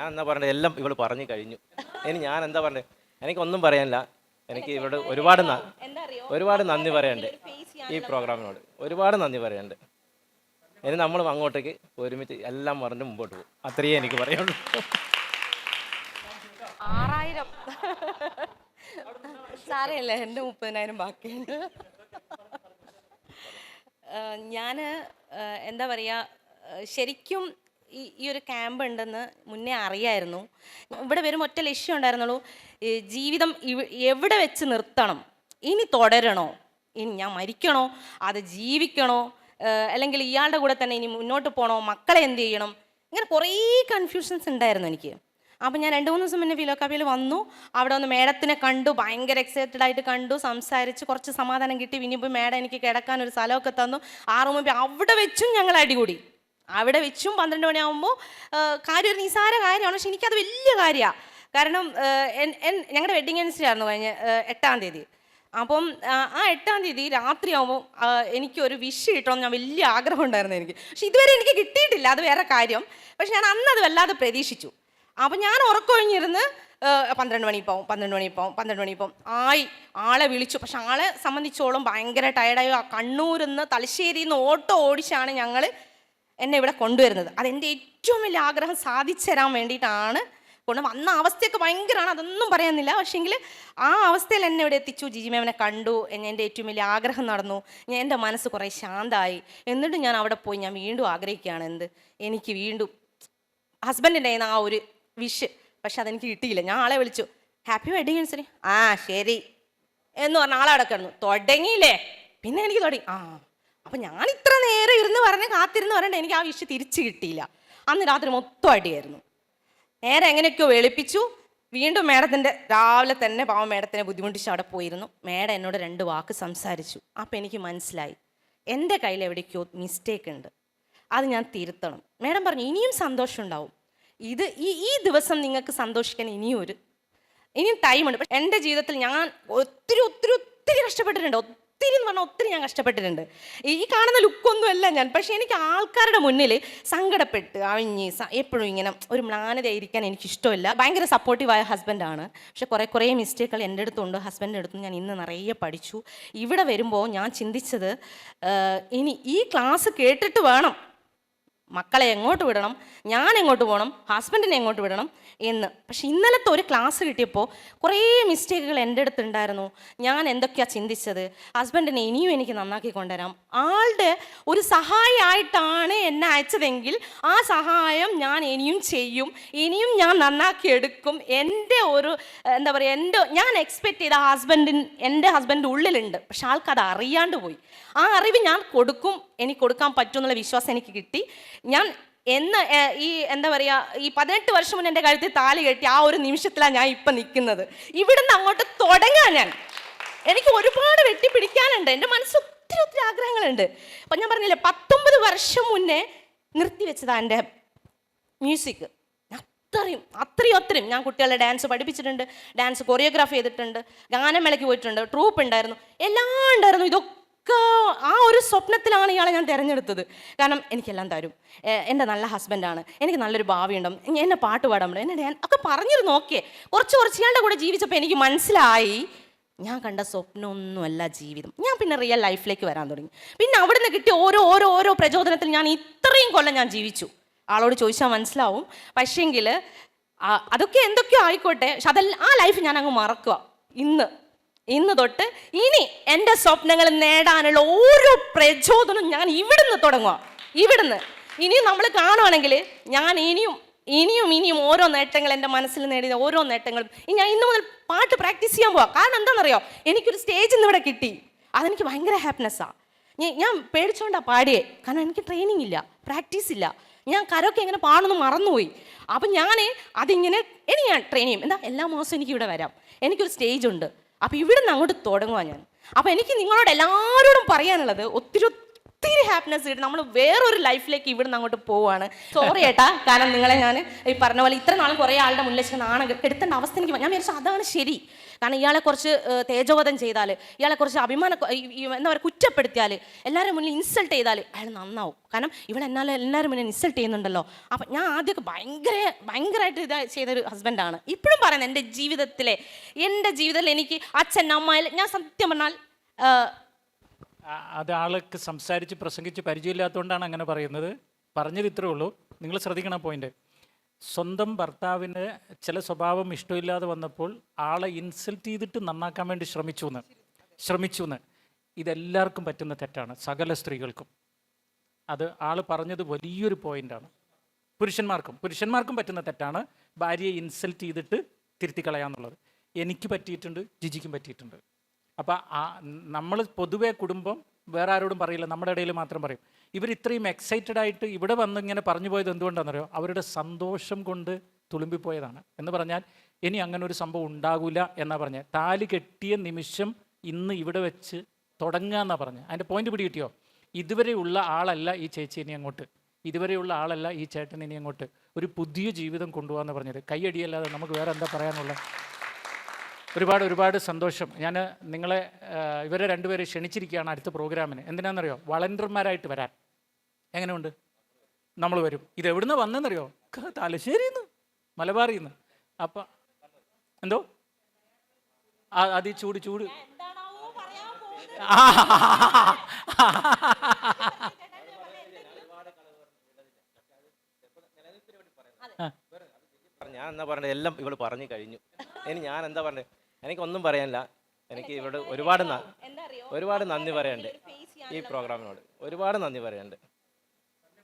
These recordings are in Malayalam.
ഞാൻ എന്താ പറഞ്ഞത് എല്ലാം ഇവൾ പറഞ്ഞു കഴിഞ്ഞു. ഇനി ഞാൻ എന്താ പറഞ്ഞത് എനിക്കൊന്നും പറയാനില്ല. എനിക്ക് ഇവിടെ ഒരുപാട് ന- എന്താ അറിയോ ഒരുപാട് നന്ദി പറയാനുണ്ട് ഈ പ്രോഗ്രാമിനോട്. ഒരുപാട് നന്ദി പറയാനുണ്ട് ഇനി നമ്മൾ അങ്ങോട്ടേക്ക് ഒരുമിച്ച് എല്ലാം പറഞ്ഞ് മുമ്പോട്ട് പോകും. അത്രയേ എനിക്ക് പറയുള്ളൂ. ആറായിരം. സാരമില്ല എന്റെ മുപ്പതിനായിരം ബാക്കിയുണ്ട്. ഞാൻ എന്താ പറയുക ശരിക്കും ഈ ഈ ഒരു ക്യാമ്പ് ഉണ്ടെന്ന് മുന്നേ അറിയായിരുന്നു. ഇവിടെ വരുമ്പോൾ ഒറ്റ ലക്ഷ്യം ഉണ്ടായിരുന്നുള്ളൂ ജീവിതം എവിടെ വെച്ച് നിർത്തണം? ഇനി തുടരണോ? ഇനി ഞാൻ മരിക്കണോ? അത് ജീവിക്കണോ? അല്ലെങ്കിൽ ഇയാളുടെ കൂടെ തന്നെ ഇനി മുന്നോട്ട് പോകണോ മക്കളെ എന്ത് ചെയ്യണം? ഇങ്ങനെ കുറേ കൺഫ്യൂഷൻസ് ഉണ്ടായിരുന്നു എനിക്ക്. അപ്പം ഞാൻ രണ്ട് മൂന്ന് ദിവസം മുന്നേ ഫിലോക്കാപ്പിയിൽ വന്നു. അവിടെ വന്ന് മേഡത്തിനെ കണ്ടു ഭയങ്കര എക്സൈറ്റഡ് ആയിട്ട് കണ്ടു സംസാരിച്ച് കുറച്ച് സമാധാനം കിട്ടി. ഇനിയിപ്പോൾ മേഡം എനിക്ക് കിടക്കാൻ ഒരു സ്ഥലമൊക്കെ തന്നു. ആറ് മുമ്പ് അവിടെ വെച്ചും ഞങ്ങൾ അടികൂടി. അവിടെ വെച്ചും പന്ത്രണ്ട് മണിയാകുമ്പോൾ കാര്യം ഒരു നിസാര കാര്യമാണ്. പക്ഷെ എനിക്കത് വലിയ കാര്യമാണ് കാരണം ഞങ്ങളുടെ വെഡിങ് ആനിവേഴ്സറി ആയിരുന്നു കഴിഞ്ഞ എട്ടാം തീയതി. അപ്പം ആ, എട്ടാം തീയതി രാത്രിയാകുമ്പോൾ എനിക്കൊരു വിഷ് കിട്ടണമെന്ന് ഞാൻ വലിയ ആഗ്രഹം ഉണ്ടായിരുന്നു എനിക്ക്. പക്ഷെ ഇതുവരെ എനിക്ക് കിട്ടിയിട്ടില്ല. അത് വേറെ കാര്യം. പക്ഷെ ഞാൻ അന്ന് അത് വല്ലാതെ പ്രതീക്ഷിച്ചു. അപ്പം ഞാൻ ഉറക്കൊഴിഞ്ഞിരുന്ന് പന്ത്രണ്ട് മണി പോവും പന്ത്രണ്ട് മണി പോവും പന്ത്രണ്ട് മണി പോവും ആയി. ആളെ വിളിച്ചു. പക്ഷെ ആളെ സംബന്ധിച്ചോളം ഭയങ്കര ടയർഡായി കണ്ണൂരിൽ നിന്ന് തലശ്ശേരിയിൽ നിന്ന് ഓട്ടോ ഓടിച്ചാണ് ഞങ്ങൾ എന്നെ ഇവിടെ കൊണ്ടുവരുന്നത്. അതെന്റെ ഏറ്റവും വലിയ ആഗ്രഹം സാധിച്ചു തരാൻ വേണ്ടിയിട്ടാണ് കൊണ്ട് വന്ന അവസ്ഥയൊക്കെ ഭയങ്കരമാണ് അതൊന്നും പറയാനില്ല. പക്ഷേങ്കിൽ ആ അവസ്ഥയിൽ എന്നെ ഇവിടെ എത്തിച്ചു. ജിജി കണ്ടു എന്റെ ഏറ്റവും വലിയ ആഗ്രഹം നടന്നു. ഞാൻ എന്റെ മനസ്സ് കുറേ ശാന്തമായി എന്നിട്ട് ഞാൻ അവിടെ പോയി ഞാൻ വീണ്ടും ആഗ്രഹിക്കുകയാണ് എന്ത്? എനിക്ക് വീണ്ടും ഹസ്ബൻഡിന്റെ ആ ഒരു വിഷ് പക്ഷെ അതെനിക്ക് കിട്ടിയില്ല. ഞാൻ ആളെ വിളിച്ചു. ഹാപ്പി വെഡിങ് ആനിവേഴ്സറി ആ ശരി. എന്ന് പറഞ്ഞ ആളെ അവിടെ തുടങ്ങിയില്ലേ? പിന്നെ എനിക്ക് തുടങ്ങി. ആ അപ്പം ഞാൻ ഇത്ര നേരം ഇരുന്ന് പറഞ്ഞ് കാത്തിരുന്ന് പറഞ്ഞിട്ട് എനിക്ക് ആ വിഷ് തിരിച്ചു കിട്ടിയില്ല. അന്ന് രാത്രി മൊത്തം അടിയായിരുന്നു. നേരെ എങ്ങനെയൊക്കെയോ വെളുപ്പിച്ചു. വീണ്ടും മേഡത്തിന്റെ രാവിലെ തന്നെ പാവം മേഡത്തിനെ ബുദ്ധിമുട്ടിച്ച് അവിടെ പോയിരുന്നു. മേഡം എന്നോട് രണ്ട് വാക്ക് സംസാരിച്ചു. അപ്പം എനിക്ക് മനസ്സിലായി. എന്റെ കയ്യിൽ എവിടേക്കോ മിസ്റ്റേക്ക് ഉണ്ട്. അത് ഞാൻ തിരുത്തണം. മേഡം പറഞ്ഞു ഇനിയും സന്തോഷം ഉണ്ടാവും. ഇത് ഈ ഈ ദിവസം നിങ്ങൾക്ക് സന്തോഷിക്കാൻ ഇനിയും ഒരു ഇനിയും ടൈമുണ്ട് പക്ഷെ എന്റെ ജീവിതത്തിൽ ഞാൻ ഒത്തിരി ഒത്തിരി ഒത്തിരി കഷ്ടപ്പെട്ടിട്ടുണ്ട്. ഒത്തിരി എന്ന് പറഞ്ഞാൽ ഒത്തിരി ഞാൻ കഷ്ടപ്പെട്ടിട്ടുണ്ട്. ഈ കാണുന്ന ലുക്കൊന്നും അല്ല ഞാൻ. പക്ഷേ എനിക്ക് ആൾക്കാരുടെ മുന്നിൽ സങ്കടപ്പെട്ട് അഴിഞ്ഞ് എപ്പോഴും ഇങ്ങനെ ഒരു മ്ലാനതയായിരിക്കാൻ എനിക്കിഷ്ടമില്ല. ഭയങ്കര സപ്പോർട്ടീവായ ഹസ്ബൻഡാണ് പക്ഷെ കുറേ കുറേ മിസ്റ്റേക്കുകൾ എന്റെ അടുത്തുണ്ട്. ഹസ്ബൻഡിന്റെ അടുത്തും ഞാൻ ഇന്ന് നിറയെ പഠിച്ചു. ഇവിടെ വരുമ്പോൾ ഞാൻ ചിന്തിച്ചത് ഇനി ഈ ക്ലാസ് കേട്ടിട്ട് വേണം മക്കളെ എങ്ങോട്ട് വിടണം? ഞാൻ എങ്ങോട്ട് പോകണം ഹസ്ബൻഡിനെ എങ്ങോട്ട് വിടണം? എന്ന്. പക്ഷെ ഇന്നലത്തെ ഒരു ക്ലാസ് കിട്ടിയപ്പോൾ കുറേ മിസ്റ്റേക്കുകൾ എന്റെ അടുത്തുണ്ടായിരുന്നു ഞാൻ എന്തൊക്കെയാണ് ചിന്തിച്ചത്? ഹസ്ബൻഡിനെ ഇനിയും എനിക്ക് നന്നാക്കി കൊണ്ടുവരാം. ആളുടെ ഒരു സഹായമായിട്ടാണ് എന്നെ അയച്ചതെങ്കിൽ ആ സഹായം ഞാൻ ഇനിയും ചെയ്യും. ഇനിയും ഞാൻ നന്നാക്കി എടുക്കും. എന്റെ ഒരു എന്താ പറയുക എന്റെ ഞാൻ എക്സ്പെക്റ്റ് ചെയ്ത ഹസ്ബൻഡിൻ എന്റെ ഹസ്ബൻഡിന്റെ ഉള്ളിലുണ്ട്. പക്ഷെ ആൾക്കത് അറിയാണ്ട് പോയി. ആ അറിവ് ഞാൻ കൊടുക്കും. എനിക്ക് കൊടുക്കാൻ പറ്റുമെന്നുള്ള വിശ്വാസം എനിക്ക് കിട്ടി. ഞാൻ എന്ന് ഈ എന്താ പറയുക ഈ പതിനെട്ട് വർഷം മുന്നേ എന്റെ കഴുത്തിൽ താലി കെട്ടി ആ ഒരു നിമിഷത്തിലാണ് ഞാൻ ഇപ്പം നിൽക്കുന്നത്. ഇവിടുന്ന് അങ്ങോട്ട് തുടങ്ങാൻ ഞാൻ. എനിക്ക് ഒരുപാട് വെട്ടിപ്പിടിക്കാനുണ്ട്. എന്റെ മനസ്സ് ഒത്തിരി ഒത്തിരി ആഗ്രഹങ്ങളുണ്ട്. അപ്പം ഞാൻ പറഞ്ഞില്ലേ പത്തൊമ്പത് വർഷം മുന്നേ നിർത്തിവെച്ചതാണ് എന്റെ മ്യൂസിക്. അത്രയും അത്രയും അത്രയും. ഞാൻ കുട്ടികളെ ഡാൻസ് പഠിപ്പിച്ചിട്ടുണ്ട് ഡാൻസ് കൊറിയോഗ്രാഫി ചെയ്തിട്ടുണ്ട് ഗാനമേളയ്ക്ക് പോയിട്ടുണ്ട് ട്രൂപ്പ് ഉണ്ടായിരുന്നു എല്ലാം ഉണ്ടായിരുന്നു. ഇതൊക്കെ ആ ഒരു സ്വപ്നത്തിലാണ് ഇയാളെ ഞാൻ തിരഞ്ഞെടുത്തത്. കാരണം എനിക്കെല്ലാം തരും. എന്റെ നല്ല ഹസ്ബൻഡാണ്. എനിക്ക് നല്ലൊരു ഭാവി ഉണ്ടാവും എന്നെ പാട്ട് പാടാൻ എന്നെ ഞാൻ ഒക്കെ പറഞ്ഞിരുന്നു ഓക്കെ. കുറച്ച് കുറച്ച് ഇയാളുടെ കൂടെ ജീവിച്ചപ്പോൾ എനിക്ക് മനസ്സിലായി ഞാൻ കണ്ട സ്വപ്നമൊന്നുമല്ല ജീവിതം. ഞാൻ പിന്നെ റിയൽ ലൈഫിലേക്ക് വരാൻ തുടങ്ങി. പിന്നെ അവിടുന്ന് കിട്ടിയ ഓരോ ഓരോ ഓരോ പ്രചോദനത്തിൽ ഞാൻ ഇത്രയും കൊല്ലം ഞാൻ ജീവിച്ചു. ആളോട് ചോദിച്ചാൽ മനസ്സിലാവും. പക്ഷേങ്കിൽ അതൊക്കെ എന്തൊക്കെയോ ആയിക്കോട്ടെ. പക്ഷെ അതെല്ലാം ആ ലൈഫ് ഞാൻ അങ്ങ് മറക്കുക ഇന്ന്. ഇന്ന് തൊട്ട് ഇനി എന്റെ സ്വപ്നങ്ങൾ നേടാനുള്ള ഓരോ പ്രചോദനം ഞാൻ ഇവിടുന്ന് തുടങ്ങുക ഇവിടുന്ന്. ഇനിയും നമ്മൾ കാണുവാണെങ്കിൽ ഞാൻ ഇനിയും ഇനിയും ഇനിയും ഓരോ നേട്ടങ്ങൾ എന്റെ മനസ്സിൽ നേടിയ ഓരോ നേട്ടങ്ങളും. ഞാൻ ഇന്ന് മുതൽ പാട്ട് പ്രാക്ടീസ് ചെയ്യാൻ പോവാം. കാരണം എന്താണെന്നറിയോ? എനിക്കൊരു സ്റ്റേജ് ഇന്ന് ഇവിടെ കിട്ടി. അതെനിക്ക് ഭയങ്കര ഹാപ്പിനെസ്സാണ് ഞാൻ ഞാൻ പേടിച്ചോണ്ടാ പാടിയേ. കാരണം എനിക്ക് ട്രെയിനിങ് ഇല്ല പ്രാക്ടീസ് ഇല്ല. ഞാൻ കരൊക്കെ എങ്ങനെ പാടുന്നു മറന്നുപോയി. അപ്പം ഞാൻ അതിങ്ങനെ ഇനി ഞാൻ ചെയ്യും. എന്താ? എല്ലാ മാസവും എനിക്ക് ഇവിടെ വരാം. എനിക്കൊരു സ്റ്റേജ് ഉണ്ട്. അപ്പം നിന്ന് അങ്ങോട്ട് തുടങ്ങുക ഞാൻ. അപ്പോൾ എനിക്ക് നിങ്ങളോട് എല്ലാവരോടും പറയാനുള്ളത് ഒത്തിരി ഹാപ്പിനെസ് കിട്ടും. നമ്മൾ വേറൊരു ലൈഫിലേക്ക് ഇവിടുന്ന് അങ്ങോട്ട് പോവാണ്. സോറി ഏട്ടാ കാരണം നിങ്ങളെ ഞാൻ ഈ പറഞ്ഞ പോലെ ഇത്ര നാളും കുറേ ആളുടെ മുന്നിൽ വെച്ച് നാണം എടുത്തേണ്ട അവസ്ഥ എനിക്ക് ഞാൻ വിചാരിച്ചു അതാണ് ശരി. കാരണം ഇയാളെ കുറച്ച് തേജോവധം ചെയ്താൽ ഇയാളെ കുറച്ച് അഭിമാന എന്താ പറയുക കുറ്റപ്പെടുത്തിയാൽ എല്ലാവരും മുന്നിൽ ഇൻസൾട്ട് ചെയ്താൽ അയാൾ നന്നാവും. കാരണം ഇവിടെ എന്നാലും എല്ലാവരും മുന്നിൽ ഇൻസൾട്ട് ചെയ്യുന്നുണ്ടല്ലോ. അപ്പം ഞാൻ ആദ്യമൊക്കെ ഭയങ്കര ഭയങ്കരമായിട്ട് ഇതാ ചെയ്തൊരു ഹസ്ബൻഡാണ് ഇപ്പോഴും പറയുന്നത് എന്റെ ജീവിതത്തിലെ എന്റെ ജീവിതത്തിൽ എനിക്ക് അച്ഛൻ അമ്മ ഞാൻ സത്യം പറഞ്ഞാൽ അത് ആൾക്ക് സംസാരിച്ച് പ്രസംഗിച്ച് പരിചയമില്ലാത്തതുകൊണ്ടാണ് അങ്ങനെ പറയുന്നത്. പറഞ്ഞത് ഇത്രേ ഉള്ളൂ. നിങ്ങൾ ശ്രദ്ധിക്കണം പോയിന്റ് സ്വന്തം ഭർത്താവിന് ചില സ്വഭാവം ഇഷ്ടമില്ലാതെ വന്നപ്പോൾ ആളെ ഇൻസൾട്ട് ചെയ്തിട്ട് നന്നാക്കാൻ വേണ്ടി ശ്രമിച്ചു എന്ന് ശ്രമിച്ചു എന്ന് ഇതെല്ലാവർക്കും പറ്റുന്ന തെറ്റാണ്. സകല സ്ത്രീകൾക്കും. അത് ആൾ പറഞ്ഞത് വലിയൊരു പോയിന്റാണ് പുരുഷന്മാർക്കും. പുരുഷന്മാർക്കും പറ്റുന്ന തെറ്റാണ് ഭാര്യയെ ഇൻസൾട്ട് ചെയ്തിട്ട് തിരുത്തി കളയാന്നുള്ളത് എനിക്ക് പറ്റിയിട്ടുണ്ട് ജിജിക്കും പറ്റിയിട്ടുണ്ട്. അപ്പം ആ നമ്മൾ പൊതുവെ കുടുംബം വേറെ ആരോടും പറയില്ല നമ്മുടെ ഇടയിൽ മാത്രം പറയും. ഇവർ ഇത്രയും എക്സൈറ്റഡ് ആയിട്ട് ഇവിടെ വന്ന് ഇങ്ങനെ പറഞ്ഞു പോയത് എന്തുകൊണ്ടാണെന്നറിയോ? അവരുടെ സന്തോഷം കൊണ്ട് തുളുമ്പിപ്പോയതാണ് എന്ന് പറഞ്ഞാൽ ഇനി അങ്ങനെ ഒരു സംഭവം ഉണ്ടാകില്ല എന്നാണ് പറഞ്ഞത് താലി കെട്ടിയ നിമിഷം ഇന്ന് ഇവിടെ വെച്ച് തുടങ്ങുക എന്നാണ് പറഞ്ഞത് അതിന്റെ പോയിന്റ് പിടി കിട്ടിയോ ഇതുവരെയുള്ള ആളല്ല ഈ ചേച്ചി ഇനി അങ്ങോട്ട്. ഇതുവരെയുള്ള ആളല്ല ഈ ചേട്ടൻ ഇനി അങ്ങോട്ട്. ഒരു പുതിയ ജീവിതം കൊണ്ടുപോകാന്ന് പറഞ്ഞത്. കൈയടിയല്ലാതെ നമുക്ക് വേറെ എന്താ പറയാനുള്ളത്? ഒരുപാട് ഒരുപാട് സന്തോഷം. ഞാൻ നിങ്ങളെ ഇവരെ രണ്ടുപേരെ ക്ഷണിച്ചിരിക്കുകയാണ് അടുത്ത പ്രോഗ്രാമിന്. എന്തിനാണെന്നറിയോ? വളണ്ടർമാരായിട്ട് വരാൻ. എങ്ങനെയുണ്ട്? നമ്മൾ വരും. ഇത് എവിടുന്ന് വന്നെന്നറിയോ തലശ്ശേരിയിൽ നിന്ന് മലബാറിൽ നിന്ന് അപ്പം എന്തോ? അത് ഈ ചൂട് ചൂട്. ഞാൻ എന്താ പറഞ്ഞത്? എല്ലാം ഇവൾ പറഞ്ഞു കഴിഞ്ഞു. ഇനി ഞാൻ എന്താ പറഞ്ഞത്? എനിക്കൊന്നും പറയാനില്ല. എനിക്ക് ഇവിടെ ഒരുപാട് ഒരുപാട് നന്ദി പറയാനുണ്ട് ഈ പ്രോഗ്രാമിനോട്. ഒരുപാട് നന്ദി പറയാനുണ്ട്.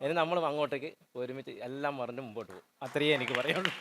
ഇനി നമ്മൾ അങ്ങോട്ടേക്ക് ഒരുമിച്ച് എല്ലാം പറഞ്ഞ് മുമ്പോട്ട് പോകും. അത്രയേ എനിക്ക് പറയാനുള്ളൂ.